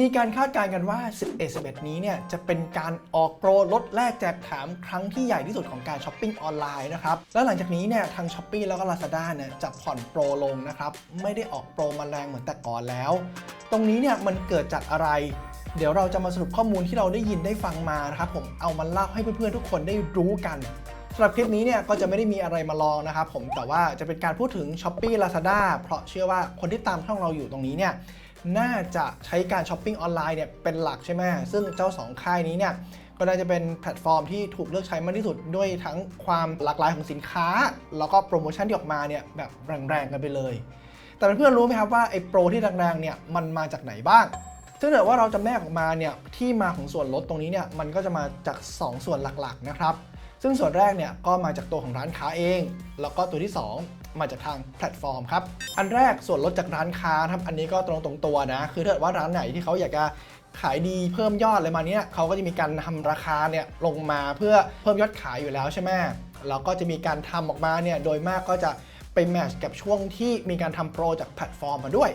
มีการคาดการณ์กันว่า 11 11 นี้เนี่ยจะเป็นการออกโปรลดแลกแจกแถมครั้งที่ใหญ่ที่สุดของการช้อปปิ้งออนไลน์นะครับ แล้วหลังจากนี้เนี่ยทาง s h อ p e e แล้วก็ Lazada เนี่ยจะผ่อนโปรลงนะครับ ไม่ได้ออกโปรมาแรงเหมือนแต่ก่อนแล้ว ตรงนี้เนี่ยมันเกิดจากอะไร เดี๋ยวเราจะมาสรุปข้อมูลที่เราได้ยินได้ฟังมานะครับผมเอามาเล่าให้เพื่อนๆทุกคนได้รู้กันสำหรับคลิปนี้เนี่ยก็จะไม่ได้มีอะไรมาลองนะครับผมแต่ว่าจะเป็นการพูดถึง s h อ p e e Lazada เพราะเชื่อว่าคนที่ตามช่องเราอยู่ตรงนี้เนี่ย น่าจะใช้การช้อปปิ้งออนไลน์เนี่ยเป็นหลักใช่ไหมซึ่งเจ้า 2 ค่ายนี้เนี่ยก็น่าจะเป็นแพลตฟอร์มที่ถูกเลือกใช้มากที่สุดด้วยทั้งความหลากหลายของสินค้า แล้วก็โปรโมชั่นที่ออกมาเนี่ยแบบแรงๆกันไปเลย แต่เพื่อนๆรู้ไหมครับว่าไอ้โปรที่แรงๆเนี่ยมันมาจากไหนบ้างซึ่งถ้าว่าเราจะแม่ออกมาเนี่ยที่มาของส่วนลดตรงนี้เนี่ยมันก็จะมาจาก 2 ส่วนหลักๆนะครับ ซึ่งส่วนแรกเนี่ยก็มาจากตัวของร้านค้าเอง แล้วก็ตัวที่ 2 มาจากทางแพลตฟอร์มครับ อันแรกส่วนลดจากร้านค้าครับ อันนี้ก็ตรงตรงๆตัวนะ คือถ้าเกิดว่าร้านไหนที่เขาอยากจะขายดีเพิ่มยอดอะไรมาเนี้ยเขาก็จะมีการทำราคาเนี่ยลงมาเพื่อเพิ่มยอดขายอยู่แล้วใช่ไหมแล้วก็จะมีการทำออกมาเนี่ยโดยมากก็จะไปแมทช์กับช่วงที่มีการทำโปรจากแพลตฟอร์มมาด้วย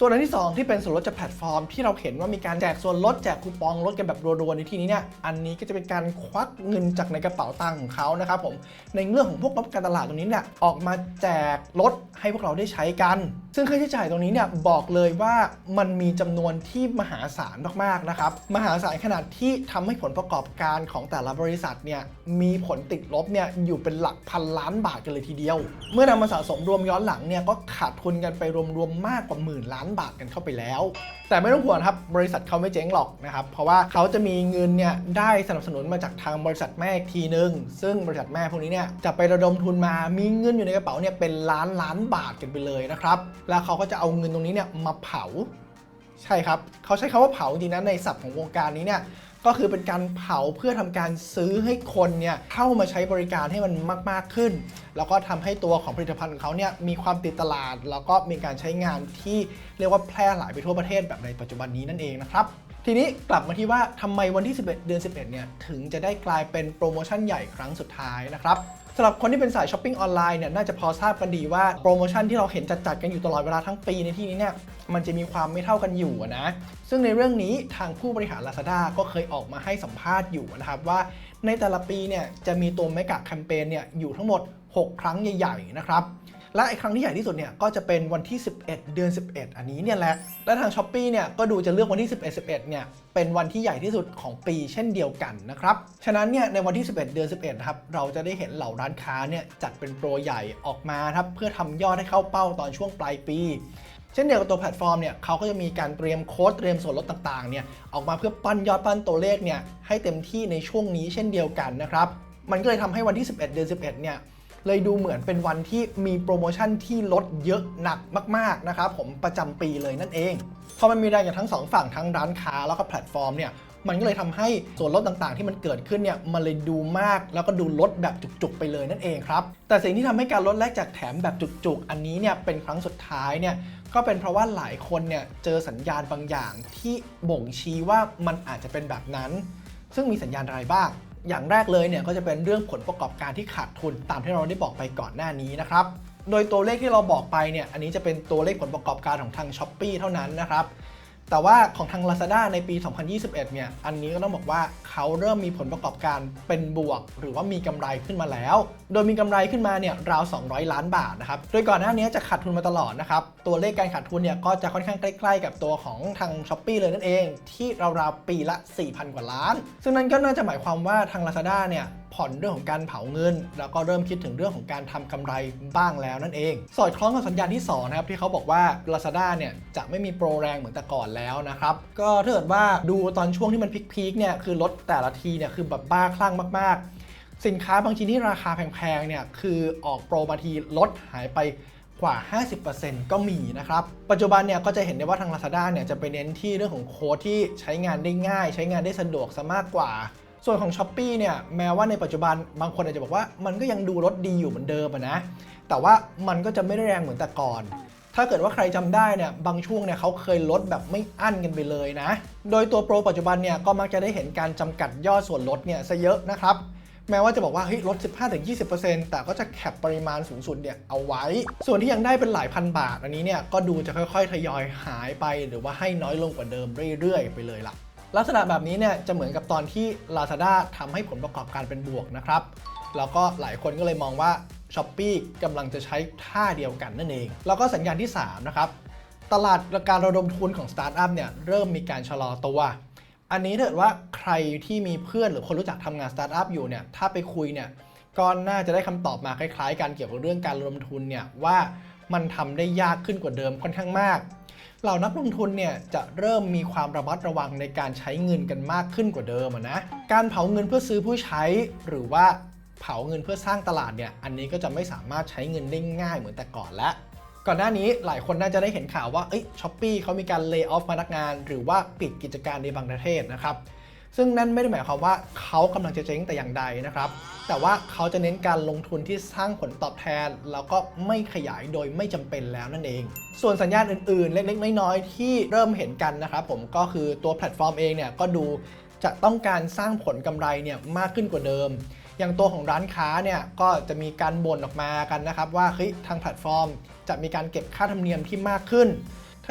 ส่วนอันที่ 2 ที่เป็นส่วนลดจากแพลตฟอร์ม ที่เราเห็นว่ามีการแจกส่วนลดแจกคูปองลดกันแบบรัวๆในที่นี้เนี่ยอันนี้ก็จะเป็นการควักเงินจากในกระเป๋าตังค์ของเขานะครับผมในเรื่องของพวกงบการตลาดตรงนี้เนี่ยออกมาแจกลดให้พวกเราได้ใช้กันซึ่งค่าใช้จ่ายตรงนี้เนี่ยบอกเลยว่ามันมีจำนวนที่มหาศาลมากๆนะครับ มหาศาลขนาดที่ทำให้ผลประกอบการของแต่ละบริษัทเนี่ยมีผลติดลบเนี่ยอยู่เป็นหลักพันล้านบาทกันเลยทีเดียว เมื่อนำมาสะสมรวมย้อนหลังเนี่ยก็ขาดทุนกันไปรวมๆมากกว่าหมื่นล้านบาทกันเข้าไปแล้ว แต่ไม่ต้องห่วงครับบริษัทเขาไม่เจ๊งหรอกนะครับเพราะว่าเขาจะมีเงินเนี่ยได้สนับสนุนมาจากทางบริษัทแม่อีกทีนึง ซึ่งบริษัทแม่พวกนี้เนี่ยจะไประดมทุนมามีเงินอยู่ในกระเป๋าเนี่ยเป็นล้านล้านบาทกันไปเลยนะครับแล้วเขาก็จะเอาเงินตรงนี้เนี่ยมาเผา ใช่ครับ เขาใช้คาว่าเผาจริงๆนะในศัพท์ของวงการนี้เนี่ยก็คือเป็นการเผาเพื่อทำการซื้อให้คนเนี่ยเข้ามาใช้บริการให้มันมาก ๆขึ้น แล้วก็ทำให้ตัวของผลิตภัณฑ์ของเขาเนี่ยมีความติดตลาด แล้วก็มีการใช้งานที่เรียกว่าแพร่หลายไปทั่วประเทศแบบในปัจจุบันนี้นั่นเองนะครับทีนี้กลับมาที่ว่าทำไมวันที่ 11 เดือน 11 เนี่ยถึงจะได้กลายเป็นโปรโมชั่นใหญ่ครั้งสุดท้ายนะครับ สำหรับคนที่เป็นสายช้อปปิ้งออนไลน์เนี่ยน่าจะพอทราบกันดีว่าโปรโมชั่นที่เราเห็นจัดๆกันอยู่ตลอดเวลาทั้งปีในที่นี้เนี่ยมันจะมีความไม่เท่ากันอยู่นะ ซึ่งในเรื่องนี้ทางผู้บริหาร Lazada ก็เคยออกมาให้สัมภาษณ์อยู่นะครับว่าในแต่ละปีเนี่ยจะมีตัวเมกะแคมเปญเนี่ยอยู่ทั้งหมด 6 ครั้งใหญ่ ๆ นะครับ และไอ้ครั้งที่ใหญ่ที่สุดเนี่ยก็จะเป็นวันที่ 11 เดือน 11 อันนี้เนี่ยแหละ และทาง s h อ p e e เนี่ยก็ดูจะเลือกวันที่ 11 11เนี่ยเป็นวันที่ใหญ่ที่สุดของปีเช่นเดียวกันนะครับ ฉะนั้นเนี่ยในวันที่ 11 เดือน 11ครับเราจะได้เห็นเหล่าร้านค้าเนี่ยจัดเป็นโปรใหญ่ออกมาครับเพื่อทำยอดให้เข้าเป้าตอนช่วงปลายปีเช่นเดียวกับตัวแพลตฟอร์มเนี่ยเขาก็จะมีการเตรียมโค้ดเตรียมส่วนลดต่างๆเนี่ยออกมาเพื่อปั้นยอดปั้นตัวเลขเนี่ยให้เต็มที่ในช่วงนี้เช่นเดียวกันนะครับ มันก็เลยทำให้วันที่ 11 เดือน 11 เนี่ย เลยดูเหมือนเป็นวันที่มีโปรโมชั่นที่ลดเยอะหนักมากๆนะครับผมประจำปีเลยนั่นเองพอมันมีแรงจากทั้งสองฝั่งทั้งร้านค้าแล้วก็แพลตฟอร์มเนี่ยมันก็เลยทำให้ส่วนลดต่างๆ ที่มันเกิดขึ้นเนี่ยมันเลยดูมากแล้วก็ดูลดแบบจุกๆไปเลยนั่นเองครับ แต่สิ่งที่ทำให้การลดแลกจากแถมแบบจุกๆ อันนี้เนี่ยเป็นครั้งสุดท้ายเนี่ยก็เป็นเพราะว่าหลายคนเนี่ยเจอสัญญาณบางอย่างที่บ่งชี้ว่ามันอาจจะเป็นแบบนั้น ซึ่งมีสัญญาณอะไรบ้าง อย่างแรกเลยเนี่ยก็จะเป็นเรื่องผลประกอบการที่ขาดทุนตามที่เราได้บอกไปก่อนหน้านี้นะครับ โดยตัวเลขที่เราบอกไปเนี่ยอันนี้จะเป็นตัวเลขผลประกอบการของทาง s h อ p e e เท่านั้นนะครับ แต่ว่าของทาง Lazada ในปี 2021 เนี่ย อันนี้ก็ต้องบอกว่าเขาเริ่มมีผลประกอบการเป็นบวก หรือว่ามีกำไรขึ้นมาแล้ว โดยมีกำไรขึ้นมาเนี่ยราว 200 ล้านบาทนะครับ โดยก่อนหน้านี้จะขาดทุนมาตลอดนะครับ ตัวเลขการขาดทุนเนี่ยก็จะค่อนข้างใกล้ ๆ กับตัวของทาง s h อ p e e เลยนั่นเอง ที่ราวๆปีละ 4,000 กว่าล้าน ซึ่งนั่นก็น่าจะหมายความว่าทาง Lazada เนี่ยผ่อนเรื่องของการเผาเงิน แล้วก็เริ่มคิดถึงเรื่องของการทำกำไรบ้างแล้วนั่นเอง สอดคล้องกับสัญญาณที่2นะครับที่เขาบอกว่า Lazada เนี่ยจะไม่มีโปรแรงเหมือนแต่ก่อนแล้วนะครับก็ถ้าเกิดว่าดูตอนช่วงที่มันพีคๆเนี่ยคือลดแต่ละทีเนี่ยคือแบบบ้าคลั่งมาก ๆ สินค้าบางชิ้นที่ราคาแพงๆเนี่ยคือออกโปรมาทีลดหายไปกว่า 50%ก็มีนะครับ ปัจจุบันเนี่ยก็จะเห็นได้ว่าทาง Lazada เนี่ยจะไปเน้นที่เรื่องของโค้ดที่ใช้งานได้ง่าย ใช้งานได้สะดวกซะมากกว่า ส่วนของ s h อ p e e เนี่ยแม้ว่าในปัจจุบันบางคนอาจจะบอกว่ามันก็ยังดูรถดีอยู่เหมือนเดิมนะ แต่ว่ามันก็จะไม่ได้แรงเหมือนแต่ก่อน ถ้าเกิดว่าใครจำได้เนี่ยบางช่วงเนี่ยเขาเคยลดแบบไม่อั้นกันไปเลยนะ โดยตัวโปรปัจจุบันเนี่ยก็มักจะได้เห็นการจำกัดยอดส่วนลดเนี่ยซะเยอะนะครับแม้ว่าจะบอกว่าเฮ้ยลด 15-20%แต่ก็จะแคปปริมาณสูงสุดเนี่ยเอาไว้ ส่วนที่ยังได้เป็นหลายพันบาท อันนี้เนี่ยก็ดูจะค่อยๆ ทยอยหายไป หรือว่าให้น้อยลงกว่าเดิมเรื่อยๆ ไปเลยล่ะ ลักษณะแบบนี้เนี่ยจะเหมือนกับตอนที่ Lazada ทำให้ผลประกอบการเป็นบวกนะครับ แล้วก็หลายคนก็เลยมองว่า s h อ p e e กำลังจะใช้ท่าเดียวกันนั่นเอง แล้วก็สัญญาณที่ 3 นะครับ ตลาดการระดมทุนของสตาร์ทอัพเนี่ยเริ่มมีการชะลอตัว อันนี้ถ้าเกิดว่าใครที่มีเพื่อนหรือคนรู้จักทำงานสตาร์ทอัพอยู่เนี่ยถ้าไปคุยเนี่ยก็น่าจะได้คำตอบมาคล้ายๆกันเกี่ยวกับเรื่องการระดมทุนเนี่ยว่ามันทำได้ยากขึ้นกว่าเดิมค่อนข้างมาก เหล่านักลงทุนเนี่ยจะเริ่มมีความระมัดระวังในการใช้เงินกันมากขึ้นกว่าเดิมนะ การเผาเงินเพื่อซื้อผู้ใช้ หรือว่าเผาเงินเพื่อสร้างตลาดเนี่ย อันนี้ก็จะไม่สามารถใช้เงินได้ง่ายเหมือนแต่ก่อนแล้วก่อนหน้านี้หลายคนน่าจะได้เห็นข่าวว่าเอ้ยช้อปปีเขามีการเลิกออฟพนักงาน หรือว่าปิดกิจการในบางประเทศนะครับ ซึ่งนั่นไม่ได้หมายความว่าเขากำลังจะเจ๊งแต่อย่างใดนะครับ แต่ว่าเขาจะเน้นการลงทุนที่สร้างผลตอบแทน แล้วก็ไม่ขยายโดยไม่จำเป็นแล้วนั่นเอง ส่วนสัญญาณอื่นๆ เล็กๆ น้อยๆ ที่เริ่มเห็นกันนะครับผมก็คือตัวแพลตฟอร์มเองเนี่ยก็ดูจะต้องการสร้างผลกำไรเนี่ยมากขึ้นกว่าเดิม อย่างตัวของร้านค้าเนี่ยก็จะมีการบ่นออกมากันนะครับว่าเฮ้ยทางแพลตฟอร์ม จะมีการเก็บค่าธรรมเนียมที่มากขึ้น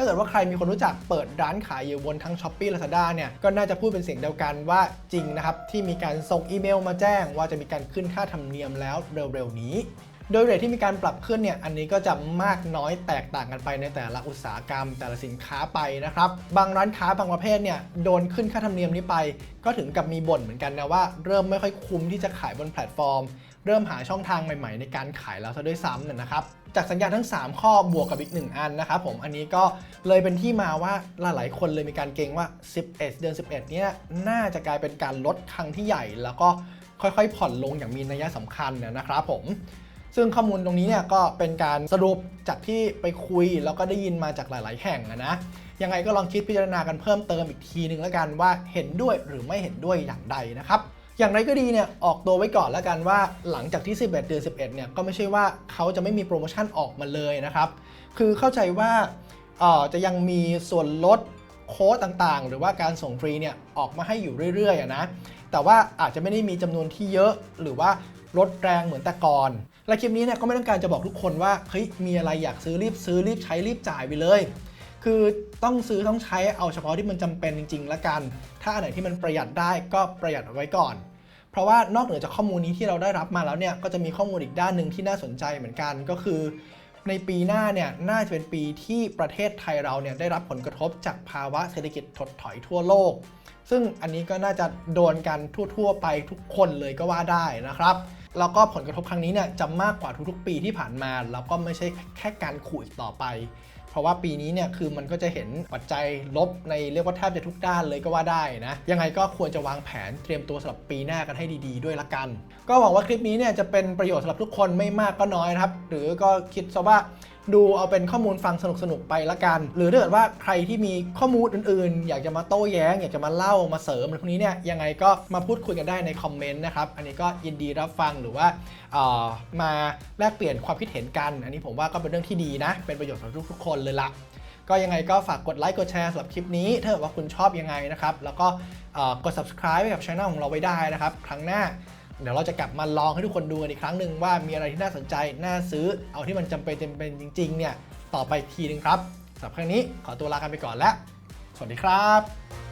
ถ้าเกิดว่าใครมีคนรู้จักเปิดร้านขายอยู่บนทั้ง s h อ p e e Lazada เนี่ยก็น่าจะพูดเป็นเสียงเดียวกันว่าจริงนะครับที่มีการส่งอีเมลมาแจ้งว่าจะมีการขึ้นค่าธรรมเนียมแล้วเร็วๆนี้ โดยเรทที่มีการปรับขึ้นเนี่ยอันนี้ก็จะมากน้อยแตกต่างกันไปในแต่ละอุตสาหกรรม แต่ละสินค้าไปนะครับบางร้านค้าบางประเภทเนี่ยโดนขึ้นค่าธรรมเนียมนี้ไป ก็ถึงกับมีบ่นเหมือนกันนะว่าเริ่มไม่ค่อยคุ้มที่จะขายบนแพลตฟอร์ม เริ่มหาช่องทางใหม่ๆ ในการขายแล้วซะด้วยซ้ำเนี่ยนะครับจากสัญญาทั้ง 3 ข้อบวกกับอีก 1 อันนะครับผมอันนี้ก็เลยเป็นที่มาว่าหลายๆ คนเลยมีการเกรงว่า 11 เดือน 11 เนี่ยน่าจะกลายเป็นการลดครั้งที่ใหญ่ แล้วก็ค่อยๆ ผ่อนลงอย่างมีนัยสำคัญเนี่ยนะครับผม ซึ่งข้อมูลตรงนี้เนี่ยก็เป็นการสรุปจากที่ไปคุยแล้วก็ได้ยินมาจากหลาย ๆ แห่งนะยังไงก็ลองคิดพิจารณากันเพิ่มเติมอีกทีนึงแล้วกันว่าเห็นด้วยหรือไม่เห็นด้วยอย่างใดนะครับอย่างไรก็ดีเนี่ยออกตัวไว้ก่อนแล้วกันว่าหลังจากที่ 11 เดือน 11 เนี่ยก็ไม่ใช่ว่าเขาจะไม่มีโปรโมชั่นออกมาเลยนะครับ คือเข้าใจว่าออจะยังมีส่วนลดโค้ดต่างๆ หรือว่าการส่งฟรีเนี่ยออกมาให้อยู่เรื่อยๆนะ แต่ว่าอาจจะไม่ได้มีจำนวนที่เยอะหรือว่าลดแรงเหมือนแต่ก่อน และคลิปนี้เนี่ยก็ไม่ต้องการจะบอกทุกคนว่าเฮ้ยมีอะไรอยากซื้อรีบซื้อรีบใช้รีบจ่ายไปเลย คือต้องซื้อต้องใช้เอาเฉพาะที่มันจำเป็นจริงๆแล้วกัน ถ้าอันไหนที่มันประหยัดได้ก็ประหยัดเอาไว้ก่อน เพราะว่านอกเหนือจากข้อมูลนี้ที่เราได้รับมาแล้วเนี่ยก็จะมีข้อมูลอีกด้านหนึ่งที่น่าสนใจเหมือนกันก็คือในปีหน้าเนี่ยน่าจะเป็นปีที่ประเทศไทยเราเนี่ยได้รับผลกระทบจากภาวะเศรษฐกิจถดถอยทั่วโลก ซึ่งอันนี้ก็น่าจะโดนกันทั่ว ๆ ไปทุกคนเลยก็ว่าได้นะครับ แล้วก็ผลกระทบครั้งนี้เนี่ยจะมากกว่าทุกๆ ปีที่ผ่านมา แล้วก็ไม่ใช่แค่การขู่อีกต่อไป เพราะว่าปีนี้เนี่ยคือมันก็จะเห็นปัจจัยลบในเรียกว่าแทบจะทุกด้านเลยก็ว่าได้นะ ยังไงก็ควรจะวางแผนเตรียมตัวสำหรับปีหน้ากันให้ดีๆ ด้วยละกัน ก็หวังว่าคลิปนี้เนี่ยจะเป็นประโยชน์สำหรับทุกคนไม่มากก็น้อยครับ หรือก็คิดซะว่า ดูเอาเป็นข้อมูลฟังสนุกๆไปละกัน หรือถ้าเกิดว่าใครที่มีข้อมูลอื่นๆ อยากจะมาโต้แย้ง อยากจะมาเล่ามาเสริมอะไรพวกนี้เนี่ยยังไงก็มาพูดคุยกันได้ในคอมเมนต์นะครับ อันนี้ก็ยินดีรับฟังหรือว่าเอ่อมาแลกเปลี่ยนความคิดเห็นกัน อันนี้ผมว่าก็เป็นเรื่องที่ดีนะ เป็นประโยชน์สำหรับทุกๆคนเลยละก็ยังไงก็ฝากกดไลค์กดแชร์สำหรับคลิปนี้ถ้าเกิดว่าคุณชอบยังไงนะครับ แล้วก็เออกด subscribe ให้กับช่องของเราไว้ได้นะครับ ครั้งหน้า เดี๋ยวเราจะกลับมาลองให้ทุกคนดูกันอีกครั้งหนึ่งว่ามีอะไรที่น่าสนใจ น่าซื้อ เอาที่มันจำเป็นจำเป็นจริงๆเนี่ยต่อไปทีหนึงครับสำหรับครั้งนี้ขอตัวลากันไปก่อนแล้ว สวัสดีครับ